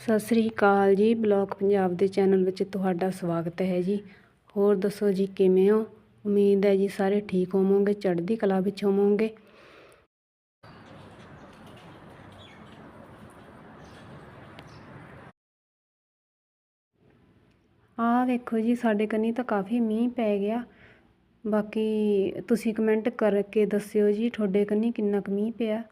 ਸਤਿ ਸ੍ਰੀ ਅਕਾਲ ਜੀ ਬਲੌਗ ਪੰਜਾਬ ਦੇ ਚੈਨਲ ਵਿੱਚ ਤੁਹਾਡਾ ਸਵਾਗਤ ਹੈ ਜੀ। ਹੋਰ ਦੱਸੋ ਜੀ, ਕਿਵੇਂ ਹੋ? ਉਮੀਦ ਹੈ ਜੀ ਸਾਰੇ ਠੀਕ ਹੋਵੋਗੇ, ਚੜ੍ਹਦੀ ਕਲਾ ਵਿੱਚ ਹੋਵੋਗੇ। ਆਹ ਵੇਖੋ ਜੀ, ਸਾਡੇ ਕੰਨੀ ਤਾਂ ਕਾਫੀ ਮੀਂਹ ਪੈ ਗਿਆ। ਬਾਕੀ ਤੁਸੀਂ ਕਮੈਂਟ ਕਰਕੇ ਦੱਸਿਓ ਜੀ, ਤੁਹਾਡੇ ਕੰਨੀ ਕਿੰਨਾ ਕੁ ਮੀਂਹ ਪਿਆ।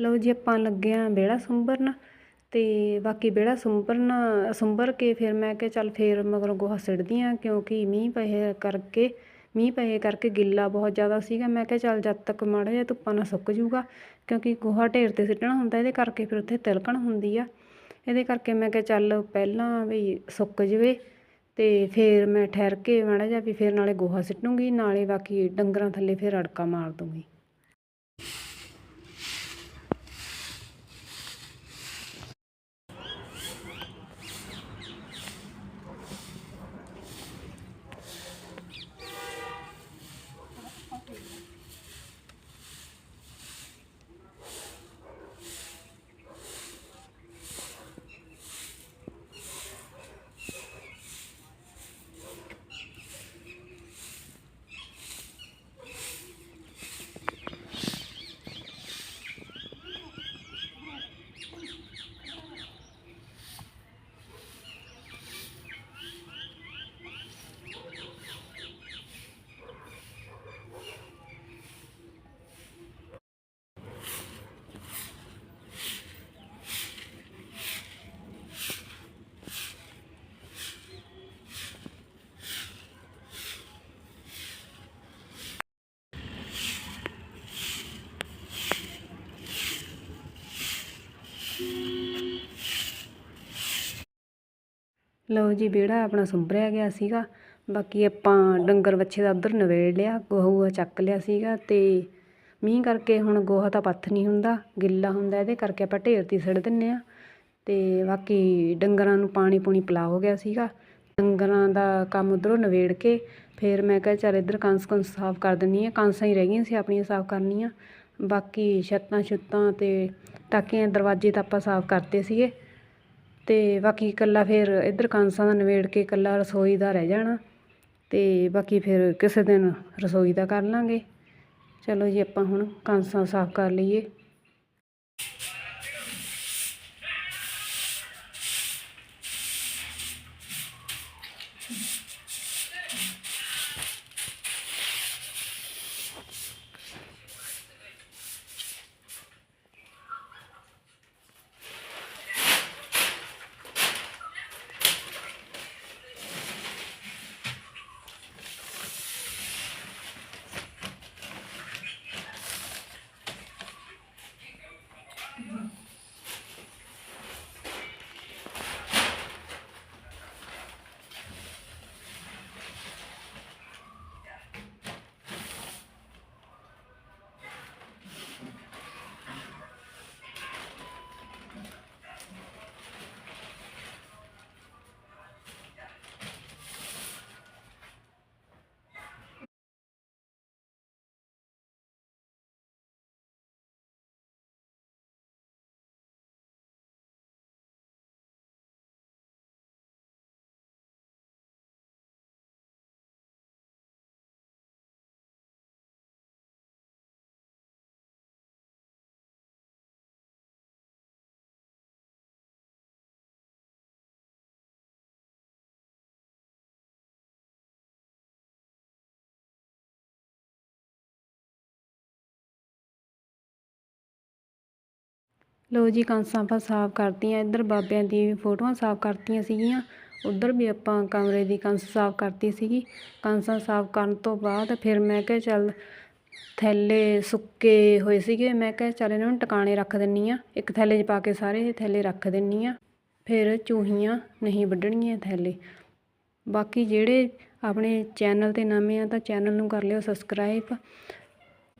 ਲਓ ਜੀ ਆਪਾਂ ਲੱਗੇ ਹਾਂ ਵਿਹੜਾ ਸੁੰਬਰਨ ਤੇ ਬਾਕੀ ਵਿਹੜਾ ਸੁੰਬਰਨ, ਸੁੰਬਰ ਕੇ ਫਿਰ ਮੈਂ ਕਿਹਾ ਚੱਲ ਫਿਰ ਮਗਰੋਂ ਗੋਹਾ ਸਿੱਟਦੀ ਹਾਂ ਕਿਉਂਕਿ ਮੀਂਹ ਪਏ ਕਰਕੇ, ਮੀਂਹ ਪਏ ਕਰਕੇ ਗਿੱਲਾ ਬਹੁਤ ਜ਼ਿਆਦਾ ਸੀਗਾ। ਮੈਂ ਕਿਹਾ ਚੱਲ ਜਦ ਤੱਕ ਮਾੜਾ ਜਿਹਾ ਧੁੱਪਾਂ ਨਾਲ ਸੁੱਕ ਜੂਗਾ ਕਿਉਂਕਿ ਗੋਹਾ ਢੇਰ 'ਤੇ ਸਿੱਟਣਾ ਹੁੰਦਾ ਇਹਦੇ ਕਰਕੇ ਫਿਰ ਉੱਥੇ ਤਿਲਕਣ ਹੁੰਦੀ ਆ। ਇਹਦੇ ਕਰਕੇ ਮੈਂ ਕਿਹਾ ਚੱਲ ਪਹਿਲਾਂ ਵੀ ਸੁੱਕ ਜਵੇ ਤੇ ਫਿਰ ਮੈਂ ਠਹਿਰ ਕੇ ਮਾੜਾ ਜਿਹਾ ਵੀ ਫਿਰ ਨਾਲੇ ਗੋਹਾ ਸਿੱਟੂੰਗੀ, ਨਾਲੇ ਬਾਕੀ ਡੰਗਰਾਂ ਥੱਲੇ ਫਿਰ ਅੜਕਾ ਮਾਰ ਦੂੰਗੀ। ਲਓ ਜੀ ਵਿਹੜਾ ਆਪਣਾ ਸੁੰਬਰਿਆ ਗਿਆ ਸੀਗਾ। ਬਾਕੀ ਆਪਾਂ ਡੰਗਰ ਵੱਛੇ ਦਾ ਉੱਧਰ ਨਵੇੜ ਲਿਆ ਗੋਹਾ ਚੱਕ ਲਿਆ ਸੀਗਾ ਤੇ ਮੀਂਹ ਕਰਕੇ ਹੁਣ ਗੋਹਾ ਤਾਂ ਪੱਥ ਨਹੀਂ ਹੁੰਦਾ, ਗਿੱਲਾ ਹੁੰਦਾ ਇਹਦੇ ਕਰਕੇ ਆਪਾਂ ਢੇਰ 'ਤੇ ਸਿੱਟ ਦਿੰਨੇ ਆ। ਤੇ ਬਾਕੀ ਡੰਗਰਾਂ ਨੂੰ ਪਾਣੀ ਪੂਣੀ ਪਿਲਾ ਹੋ ਗਿਆ ਸੀਗਾ। ਡੰਗਰਾਂ ਦਾ ਕੰਮ ਉੱਧਰੋਂ ਨਵੇੜ ਕੇ ਫਿਰ ਮੈਂ ਕਿਹਾ ਚੱਲ ਇੱਧਰ ਕੰਸ ਕੁੰਸ ਸਾਫ਼ ਕਰ ਦਿੰਨੀ ਆ, ਕੰਸਾਂ ਹੀ ਰਹਿ ਗਈਆਂ ਸੀ ਆਪਣੀਆਂ ਸਾਫ਼ ਕਰਨੀਆਂ। ਬਾਕੀ ਛੱਤਾਂ ਛੁੱਤਾਂ ਤੇ ਟਾਕੀਆਂ ਦਰਵਾਜ਼ੇ ਤਾਂ ਆਪਾਂ ਸਾਫ਼ ਕਰਤੇ ਸੀਗੇ। ਅਤੇ ਬਾਕੀ ਇਕੱਲਾ ਫਿਰ ਇੱਧਰ ਕਾਂਸਾਂ ਦਾ ਨਿਬੇੜ ਕੇ ਇਕੱਲਾ ਰਸੋਈ ਦਾ ਰਹਿ ਜਾਣਾ ਅਤੇ ਬਾਕੀ ਫਿਰ ਕਿਸੇ ਦਿਨ ਰਸੋਈ ਦਾ ਕਰ ਲਾਂਗੇ। ਚਲੋ ਜੀ, ਆਪਾਂ ਹੁਣ ਕਾਂਸਾਂ ਸਾਫ਼ ਕਰ ਲਈਏ। ਲਓ ਜੀ ਕੰਸਾਂ ਆਪਾਂ ਸਾਫ਼ ਕਰਤੀਆਂ, ਇੱਧਰ ਬਾਬਿਆਂ ਦੀ ਫੋਟੋਆਂ ਸਾਫ਼ ਕਰਤੀਆਂ ਸੀਗੀਆਂ। ਉੱਧਰ ਵੀ ਆਪਾਂ ਕਮਰੇ ਦੀ ਕੰਸ ਸਾਫ਼ ਕਰਤੀ ਸੀਗੀ। ਕੰਸਾਂ ਸਾਫ਼ ਕਰਨ ਤੋਂ ਬਾਅਦ ਫਿਰ ਮੈਂ ਕਿਹਾ ਚੱਲ ਥੈਲੇ ਸੁੱਕੇ ਹੋਏ ਸੀਗੇ, ਮੈਂ ਕਿਹਾ ਚੱਲ ਇਹਨਾਂ ਨੂੰ ਟਿਕਾਣੇ ਰੱਖ ਦਿੰਨੀ ਆ। ਇੱਕ ਥੈਲੇ 'ਚ ਪਾ ਕੇ ਸਾਰੇ ਥੈਲੇ ਰੱਖ ਦਿੰਨੀ ਆ। ਫਿਰ ਚੂਹੀਆਂ ਨਹੀਂ ਵੱਢਣਗੀਆਂ ਥੈਲੇ। ਬਾਕੀ ਜਿਹੜੇ ਆਪਣੇ ਚੈਨਲ 'ਤੇ ਨਵੇਂ ਆ ਤਾਂ ਚੈਨਲ ਨੂੰ ਕਰ ਲਿਓ ਸਬਸਕ੍ਰਾਈਬ।